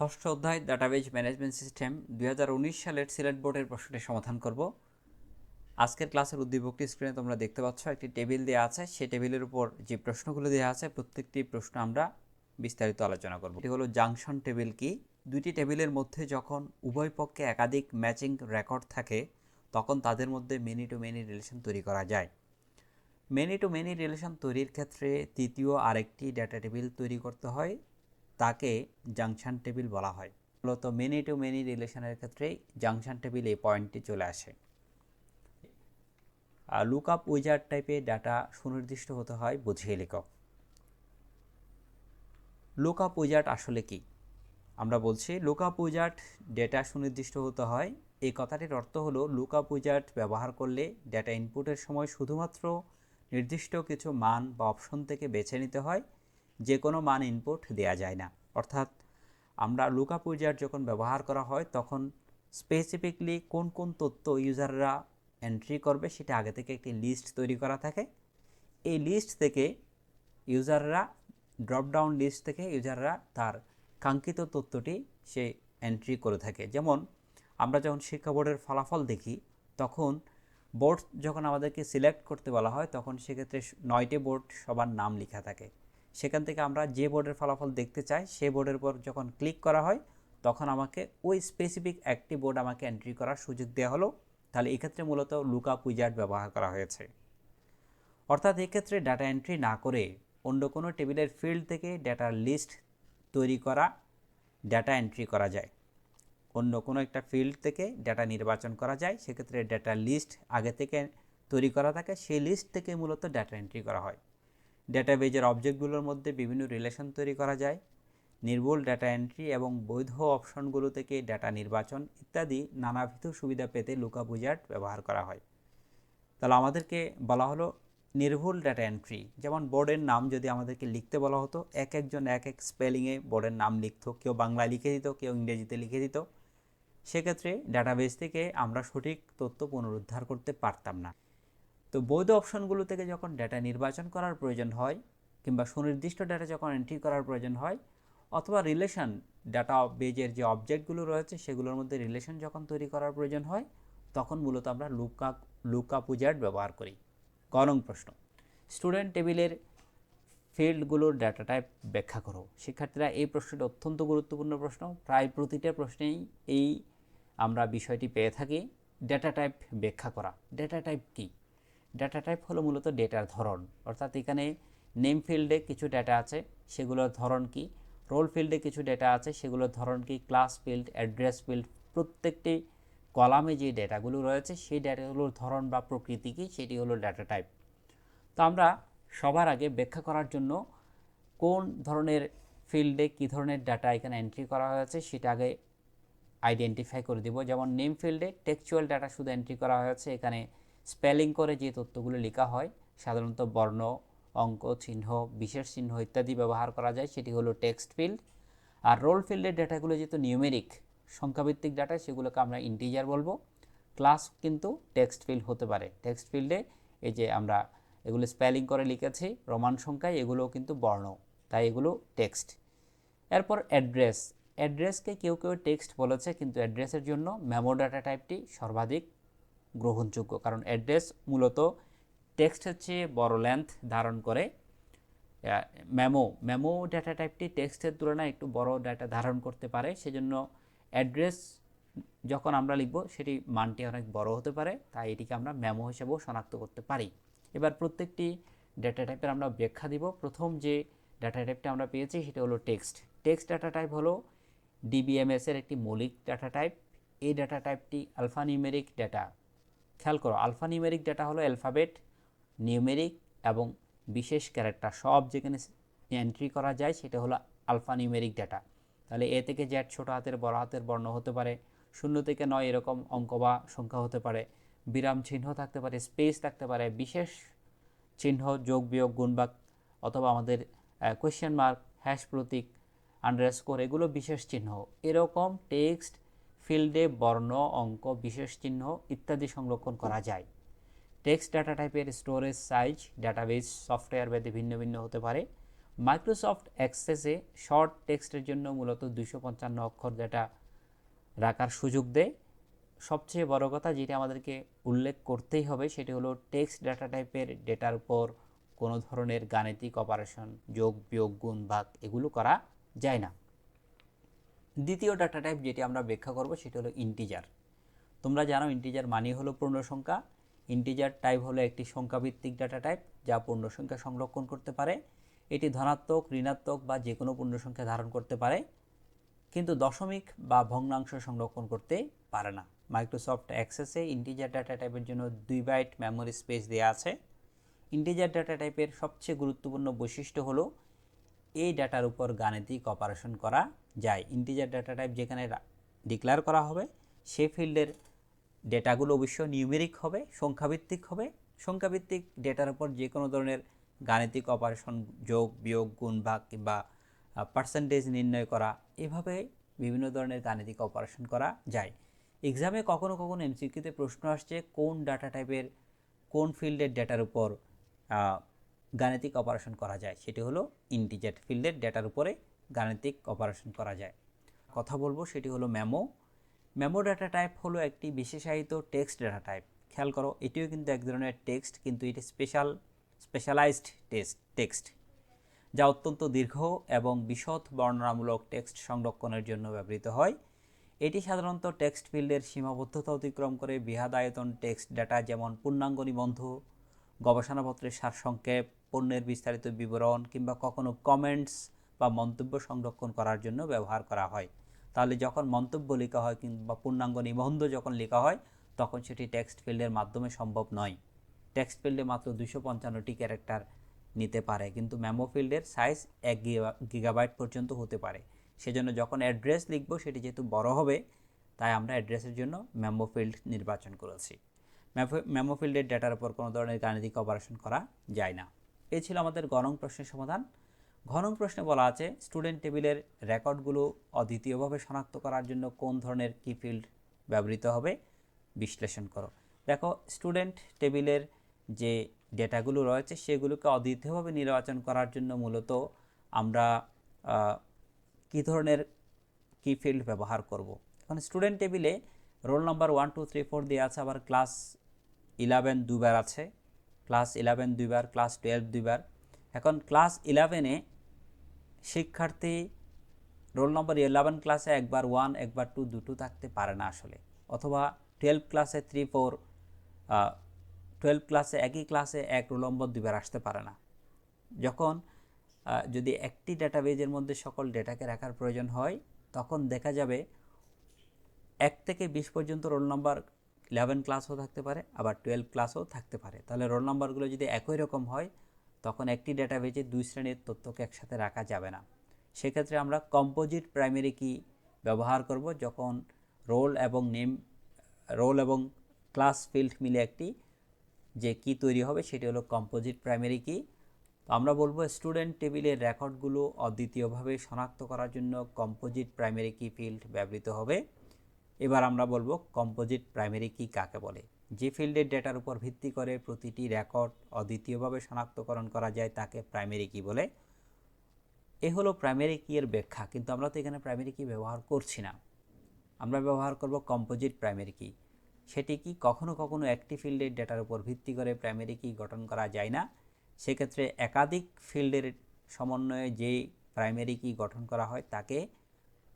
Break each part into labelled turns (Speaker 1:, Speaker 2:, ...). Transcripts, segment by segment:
Speaker 1: ষষ্ঠ অধ্যায় database management system দু হাজার উনিশ সালের সিলেট বোর্ডের প্রশ্নটি সমাধান করব। আজকের ক্লাসের উদ্দীপকটি স্ক্রিনে তোমরা দেখতে পাচ্ছ, একটি টেবিল দেওয়া আছে। সেই টেবিলের উপর যে প্রশ্নগুলো দেওয়া আছে, প্রত্যেকটি প্রশ্ন আমরা বিস্তারিত আলোচনা করব। এটি হলো জাংশন টেবিল কি? দুইটি টেবিলের মধ্যে যখন উভয় পক্ষে একাধিক ম্যাচিং রেকর্ড থাকে, তখন তাদের মধ্যে মেনি টু মেনি রিলেশন তৈরি করা যায়। মেনি টু মেনি রিলেশন তৈরির ক্ষেত্রে তৃতীয় আরেকটি ডেটা টেবিল তৈরি করতে হয়। তাকে জাংশন টেবিল বলা হয়। মূলত মেনি টু মেনি রিলেশনের ক্ষেত্রেই জাংশন টেবিল এই পয়েন্টটি চলে আসে। লুক আপ উইজার টাইপের ডাটা সুনির্দিষ্ট হতে হয় বুঝিয়ে লেখক। লুক আপ উইজার্ট আসলে কি? আমরা বলছি লুক আপ উইজার্ট ডেটা সুনির্দিষ্ট হতে হয়। এই কথাটির অর্থ হলো লুক আপ উইজার্ট ব্যবহার করলে ডেটা ইনপুটের সময় শুধুমাত্র নির্দিষ্ট কিছু মান বা অপশন থেকে বেছে নিতে হয়। যে কোনো মান ইনপুট দেওয়া যায় না। অর্থাৎ আমরা লুকআপ উইজার যখন ব্যবহার করা হয়, তখন স্পেসিফিকলি কোন কোন তথ্য ইউজাররা এন্ট্রি করবে সেটা আগে থেকে একটি লিস্ট তৈরি করা থাকে। এই লিস্ট থেকে ইউজাররা ড্রপডাউন লিস্ট থেকে ইউজাররা তার কাঙ্ক্ষিত তথ্যটি সে এন্ট্রি করে থাকে। যেমন আমরা যখন শিক্ষা বোর্ডের ফলাফল দেখি, তখন বোর্ড যখন আমাদেরকে সিলেক্ট করতে বলা হয়, তখন সেক্ষেত্রে নয়টি বোর্ড সবার নাম লেখা থাকে। সেখান থেকে আমরা যে বোর্ডের ফলাফল দেখতে চাই, সে বোর্ডের উপর যখন ক্লিক করা হয়, তখন আমাকে ওই স্পেসিফিক একটি বোর্ড আমাকে এন্ট্রি করার সুযোগ দেওয়া হলো। তাহলে এক্ষেত্রে মূলত লুকআপ উইজার্ড ব্যবহার করা হয়েছে। অর্থাৎ এক্ষেত্রে ডাটা এন্ট্রি না করে অন্য কোনো টেবিলের ফিল্ড থেকে ডাটার লিস্ট তৈরি করা ডাটা এন্ট্রি করা যায়। অন্য কোনো একটা ফিল্ড থেকে ডাটা নির্বাচন করা যায়, সেক্ষেত্রে ডাটা লিস্ট আগে থেকে তৈরি করা থাকে, সেই লিস্ট থেকে মূলত ডাটা এন্ট্রি করা হয়। ডেটাবেজের অবজেক্টগুলোর মধ্যে বিভিন্ন রিলেশন তৈরি করা যায়, নির্ভুল ডাটা এন্ট্রি এবং বৈধ অপশনগুলো থেকে ডাটা নির্বাচন ইত্যাদি নানাবিধ সুবিধা পেতে লুকা বুজার্ট ব্যবহার করা হয়। তাহলে আমাদেরকে বলা হলো নির্ভুল ডাটা এন্ট্রি যেমন বোর্ডের নাম যদি আমাদেরকে লিখতে বলা হতো, এক একজন এক এক স্পেলিংয়ে বোর্ডের নাম লিখত, কেউ বাংলায় লিখে দিত, কেউ ইংরেজিতে লিখে দিত। সেক্ষেত্রে ডাটাবেস থেকে আমরা সঠিক তথ্য পুনরুদ্ধার করতে পারতাম না। তো বৈধ অপশনগুলো থেকে যখন ডেটা নির্বাচন করার প্রয়োজন হয়, কিংবা সুনির্দিষ্ট ডেটা যখন এন্ট্রি করার প্রয়োজন হয়, অথবা রিলেশন ডাটা বেজের যে অবজেক্টগুলো রয়েছে, সেগুলোর মধ্যে রিলেশন যখন তৈরি করার প্রয়োজন হয়, তখন মূলত আমরা লুকা লুকা উইজার্ড ব্যবহার করি। করং প্রশ্ন। স্টুডেন্ট টেবিলের ফিল্ডগুলোর ডাটা টাইপ ব্যাখ্যা করো। শিক্ষার্থীরা এই প্রশ্নটি অত্যন্ত গুরুত্বপূর্ণ প্রশ্ন। প্রায় প্রতিটা প্রশ্নেই এই আমরা বিষয়টি পেয়ে থাকি। ডেটা টাইপ ব্যাখ্যা করা। ডেটা টাইপ কী? ডাটা টাইপ হলো মূলত ডেটার ধরন। অর্থাৎ এখানে নেম ফিল্ডে কিছু ডেটা আছে, সেগুলোর ধরন কি? রোল ফিল্ডে কিছু ডেটা আছে, সেগুলোর ধরন কি? ক্লাস ফিল্ড অ্যাড্রেস ফিল্ড প্রত্যেকটি কলামে যে ডেটাগুলো রয়েছে, সেই ডেটাগুলোর ধরন বা প্রকৃতি কি? সেটি হলো ডাটা টাইপ তো আমরা সবার আগে ব্যাখ্যা করার জন্য কোন ধরনের ফিল্ডে কী ধরনের ডাটা এখানে এন্ট্রি করা হয়েছে, সেটা আগে আইডেন্টিফাই করে দিব। যেমন নেম ফিল্ডে টেক্সচুয়াল ডাটা শুধু এন্ট্রি করা হয়েছে, এখানে স্পেলিং করে যে তথ্যগুলো লেখা হয়, সাধারণত বর্ণ, অঙ্ক, চিহ্ন, বিশেষ চিহ্ন ইত্যাদি ব্যবহার করা যায়, সেটি হলো টেক্সট ফিল্ড। আর রোল ফিল্ডের ডেটাগুলো যেহেতু নিউমেরিক, সংখ্যাভিত্তিক ডাটা, সেগুলোকে আমরা ইন্টিজার বলব। ক্লাস কিন্তু টেক্সট ফিল্ড হতে পারে। টেক্সট ফিল্ডে এই যে আমরা এগুলো স্পেলিং করে লিখেছি, রোমান সংখ্যায়, এগুলোও কিন্তু বর্ণ, তাই এগুলো টেক্সট। এরপর অ্যাড্রেস। অ্যাড্রেসকে কেউ কেউ টেক্সট বলেছে, কিন্তু অ্যাড্রেসের জন্য মেমো ডাটা টাইপটি সর্বাধিক গ্রহণযোগ্য। কারণ অ্যাড্রেস মূলত টেক্সটের চেয়ে বড় লেন্থ ধারণ করে মেমো মেমো ডাটা টাইপটি টেক্সটের তুলনায় একটু বড় ডাটা ধারণ করতে পারে। সেজন্য অ্যাড্রেস যখন আমরা লিখব, সেটি মানটি অনেক বড় হতে পারে, তাই এটিকে আমরা মেমো হিসেবেও শনাক্ত করতে পারি। এবার প্রত্যেকটি ডাটা টাইপের আমরা ব্যাখ্যা দিব। প্রথম যে ডাটা টাইপটা আমরা পেয়েছি, সেটা হলো টেক্সট টেক্সট ডাটা টাইপ হলো ডিবিএমএস এর একটি মৌলিক ডাটা টাইপ এই ডাটা টাইপটি আলফা নিউমেরিক ডাটা খেয়াল করো, আলফা নিউমেরিক ডাটা হলো অ্যালফাবেট নিউমেরিক এবং বিশেষ ক্যারেক্টার সব যেখানে এন্ট্রি করা যায় সেটা হলো আলফা নিউমেরিক ডাটা তাহলে এ থেকে জ্যাট ছোটো হাতের, বড় হাতের বর্ণ হতে পারে, শূন্য থেকে নয় এরকম অঙ্ক বা সংখ্যা হতে পারে, বিরাম চিহ্ন থাকতে পারে স্পেস থাকতে পারে, বিশেষ চিহ্ন, যোগ, বিয়োগ, গুণবাক অথবা আমাদের কোয়েশ্চেন মার্ক হ্যাশ প্রতীক আন্ডারস্কোর এগুলো বিশেষ চিহ্ন। এরকম টেক্সট ফিল্ডে বর্ণ, অঙ্ক, বিশেষ চিহ্ন ইত্যাদি সংরক্ষণ করা যায়। টেক্সট ডাটা টাইপের স্টোরেজ সাইজ, ডাটাবেস, সফটওয়্যার ভেদে ভিন্ন ভিন্ন হতে পারে। মাইক্রোসফট অ্যাক্সেসে শর্ট টেক্সটের জন্য মূলত দুশো পঞ্চান্ন অক্ষর ডেটা রাখার সুযোগ দেয়। সবচেয়ে বড় কথা যেটা আমাদেরকে উল্লেখ করতেই হবে, সেটি হলো টেক্সট ডাটা টাইপের ডেটার উপর কোনো ধরনের গাণিতিক অপারেশন, যোগ, বিয়োগ, গুণ, ভাগ এগুলো করা যায় না। দ্বিতীয় ডাটা টাইপ যেটি আমরা ব্যাখ্যা করব সেটি হলো ইন্টিজার তোমরা জানো ইন্টিজার মানে হলো পূর্ণ সংখ্যা। ইন্টিজার টাইপ হলো একটি সংখ্যাভিত্তিক ডাটা টাইপ যা পূর্ণ সংখ্যা সংরক্ষণ করতে পারে। এটি ধনাত্মক, ঋণাত্মক বা যে কোনো পূর্ণ সংখ্যা ধারণ করতে পারে, কিন্তু দশমিক বা ভগ্নাংশ সংরক্ষণ করতে পারে না। মাইক্রোসফট অ্যাক্সেসে ইন্টিজার ডাটা টাইপের জন্য দুই বাইট মেমোরি স্পেস দেওয়া আছে। ইন্টিজার ডাটা টাইপের সবচেয়ে গুরুত্বপূর্ণ বৈশিষ্ট্য হলো এই ডাটার উপর গাণিতিক অপারেশন করা যায়। ইন্টিজার ডাটা টাইপ যেখানে ডিক্লেয়ার করা হবে সে ফিল্ডের ডেটাগুলো অবশ্য নিউমেরিক হবে, সংখ্যাভিত্তিক হবে। সংখ্যাভিত্তিক ডেটার উপর যে কোনো ধরনের গাণিতিক অপারেশন যোগ, বিয়োগ, গুণ, ভাগ কিংবা পার্সেন্টেজ নির্ণয় করা, এভাবে বিভিন্ন ধরনের গাণিতিক অপারেশন করা যায়। এক্সামে কখনো কখনো এমসিকিউতে প্রশ্ন আসছে, কোন ডাটা টাইপের কোন ফিল্ডের ডেটার উপর গাণিতিক অপারেশন করা যায়। সেটি হলো ইন্টিজেট ফিল্ডের ডেটার উপরে গাণিতিক অপারেশন করা যায়। কথা বলব, সেটি হলো ম্যামো। ম্যামো ডাটা টাইপ হলো একটি বিশেষায়িত টেক্সট ডাটা টাইপ। খেয়াল করো, এটিও কিন্তু এক ধরনের টেক্সট, কিন্তু এটি স্পেশাল, স্পেশালাইজড টেক্সট টেক্সট, যা অত্যন্ত দীর্ঘ এবং বিশদ বর্ণনামূলক টেক্সট সংরক্ষণের জন্য ব্যবহৃত হয়। এটি সাধারণত টেক্সট ফিল্ডের সীমাবদ্ধতা অতিক্রম করে বৃহৎ আয়তন টেক্সট ডাটা, যেমন পূর্ণাঙ্গ নিবন্ধ, গবেষণাপত্রের সারসংক্ষেপ পণ্যের বিস্তারিত বিবরণ কিংবা কখনো কমেন্টস বা মন্তব্য সংরক্ষণ করার জন্য ব্যবহার করা হয়। তাহলে যখন মন্তব্য লেখা হয় কিংবা পূর্ণাঙ্গ নিবন্ধ যখন লেখা হয়, তখন সেটি টেক্সট ফিল্ডের মাধ্যমে সম্ভব নয়। টেক্সট ফিল্ডে মাত্র দুশো পঞ্চান্নটি ক্যারেক্টার নিতে পারে, কিন্তু মেমো ফিল্ডের সাইজ এক গিগা- গিগাবাইট পর্যন্ত হতে পারে। সেজন্য যখন অ্যাড্রেস লিখব, সেটি যেহেতু বড় হবে, তাই আমরা অ্যাড্রেসের জন্য মেমো ফিল্ড নির্বাচন করেছি। মেমো ফিল্ডের ডেটার উপর কোনো ধরনের গাণিতিক অপারেশন করা যায় না। এই ছিল আমাদের গণং প্রশ্নের সমাধান। ঘনং প্রশ্নে বলা আছে স্টুডেন্ট টেবিলের রেকর্ডগুলো অদ্বিতীয়ভাবে শনাক্ত করার জন্য কোন ধরনের কি ফিল্ড ব্যবহৃত হবে, বিশ্লেষণ করো। দেখো স্টুডেন্ট টেবিলের যে ডেটাগুলো রয়েছে, সেগুলোকে অদ্বিতীয়ভাবে নির্বাচন করার জন্য মূলত আমরা কী ধরনের কি ফিল্ড ব্যবহার করব। এখন স্টুডেন্ট টেবিলে roll number one two three four দিয়ে আছে, আবার ক্লাস ইলেভেন দুবার আছে। ক্লাস ইলেভেন দুইবার, ক্লাস টুয়েলভ দুইবার। এখন ক্লাস ইলেভেনে শিক্ষার্থী রোল নম্বর ইলেভেন ক্লাসে একবার ওয়ান একবার টু দুটো থাকতে পারে না আসলে। অথবা টুয়েলভ ক্লাসে থ্রি ফোর টুয়েলভ ক্লাসে একই ক্লাসে এক রোল নম্বর দুইবার আসতে পারে না। যখন যদি একটি ডাটাবেজের মধ্যে সকল ডেটাকে রাখার প্রয়োজন হয়, তখন দেখা যাবে এক থেকে বিশ পর্যন্ত রোল নাম্বার ইলেভেন ক্লাসও থাকতে পারে, আবার টুয়েলভ ক্লাসও থাকতে পারে। তাহলে রোল নাম্বারগুলো যদি একই রকম হয়, তখন একটি ডেটাবেজে দুই শ্রেণির তথ্যকে একসাথে রাখা যাবে না। সেক্ষেত্রে আমরা কম্পোজিট প্রাইমারি কি ব্যবহার করব, যখন রোল এবং নেম রোল এবং ক্লাস ফিল্ড মিলে একটি যে কি তৈরি হবে, সেটি হলো কম্পোজিট প্রাইমারি কি আমরা বলব স্টুডেন্ট টেবিলের রেকর্ডগুলো অদ্বিতীয়ভাবে শনাক্ত করার জন্য কম্পোজিট প্রাইমারি কি ফিল্ড ব্যবহৃত হবে। এবার আমরা বলব কম্পোজিট প্রাইমারি কি কাকে বলে? যে ফিল্ডের ডেটার উপর ভিত্তি করে প্রতিটি রেকর্ড অদ্বিতীয়ভাবে শনাক্তকরণ করা যায় তাকে প্রাইমারি কি বলে? এ হলো প্রাইমারি কি এর ব্যাখ্যা, কিন্তু আমরা তো এখানে প্রাইমারি কি ব্যবহার করছি না। আমরা ব্যবহার করব কম্পোজিট প্রাইমারি কি। সেটি কি কখনো কখনো একটি ফিল্ডের ডেটার উপর ভিত্তি করে প্রাইমারি কি গঠন করা যায় না? সেক্ষেত্রে একাধিক ফিল্ডের সমন্বয়ে যেই প্রাইমারি কি গঠন করা হয় তাকে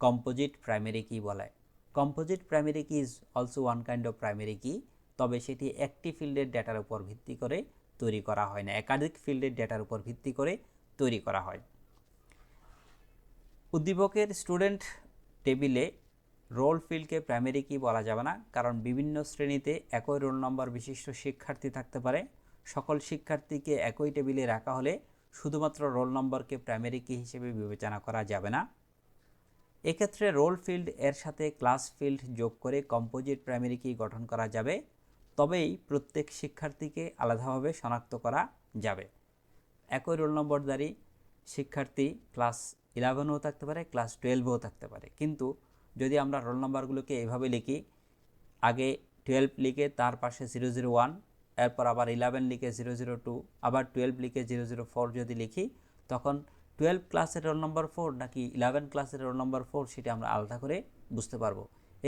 Speaker 1: কম্পোজিট প্রাইমারি কি বলে। Composite primary key is also one kind of primary key তবে সেটি একটি ফিল্ডের ডেটার উপর ভিত্তি করে তৈরি করা হয় না। একাধিক ফিল্ডের ডেটার উপর ভিত্তি করে তৈরি করা হয়। উদ্দীপকের স্টুডেন্ট টেবিলে রোল ফিল্ডকে প্রাইমারি কি বলা যাবে না, কারণ বিভিন্ন শ্রেণীতে একই রোল নম্বর বিশিষ্ট শিক্ষার্থী থাকতে পারে। সকল শিক্ষার্থীকে একই টেবিলে রাখা হলে শুধুমাত্র রোল নম্বরকে প্রাইমারি কি হিসেবে বিবেচনা করা যাবে না। এক্ষেত্রে রোল ফিল্ড এর সাথে ক্লাস ফিল্ড যোগ করে কম্পোজিট প্রাইমারি কি গঠন করা যাবে। তবেই প্রত্যেক শিক্ষার্থীকে আলাদাভাবে শনাক্ত করা যাবে। একই রোল নম্বরধারী শিক্ষার্থী ক্লাস ইলেভেনও থাকতে পারে ক্লাস টুয়েলভেও থাকতে পারে। কিন্তু যদি আমরা রোল নাম্বারগুলোকে এভাবে লিখি, আগে টুয়েলভ লিখে তার পাশে জিরো জিরো ওয়ান এরপর আবার ইলেভেন লিখে জিরো জিরো টু আবার টুয়েলভ লিখে জিরো জিরো ফোর যদি লিখি, তখন টুয়েলভ ক্লাসের রোল নম্বর ফোর নাকি ইলেভেন ক্লাসের রোল নম্বর ফোর সেটা আমরা আলাদা করে বুঝতে পারব।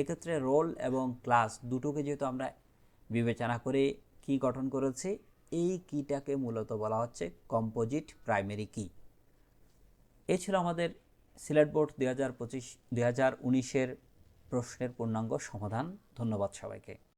Speaker 1: এক্ষেত্রে রোল এবং ক্লাস দুটোকে যেহেতু আমরা বিবেচনা করে কি গঠন করেছি, এই কিটাকে মূলত বলা হচ্ছে কম্পোজিট প্রাইমারি কি এ ছিল আমাদের সিলেট বোর্ড দুই হাজার পঁচিশ, দুই হাজার উনিশের প্রশ্নের পূর্ণাঙ্গ সমাধান। ধন্যবাদ সবাইকে।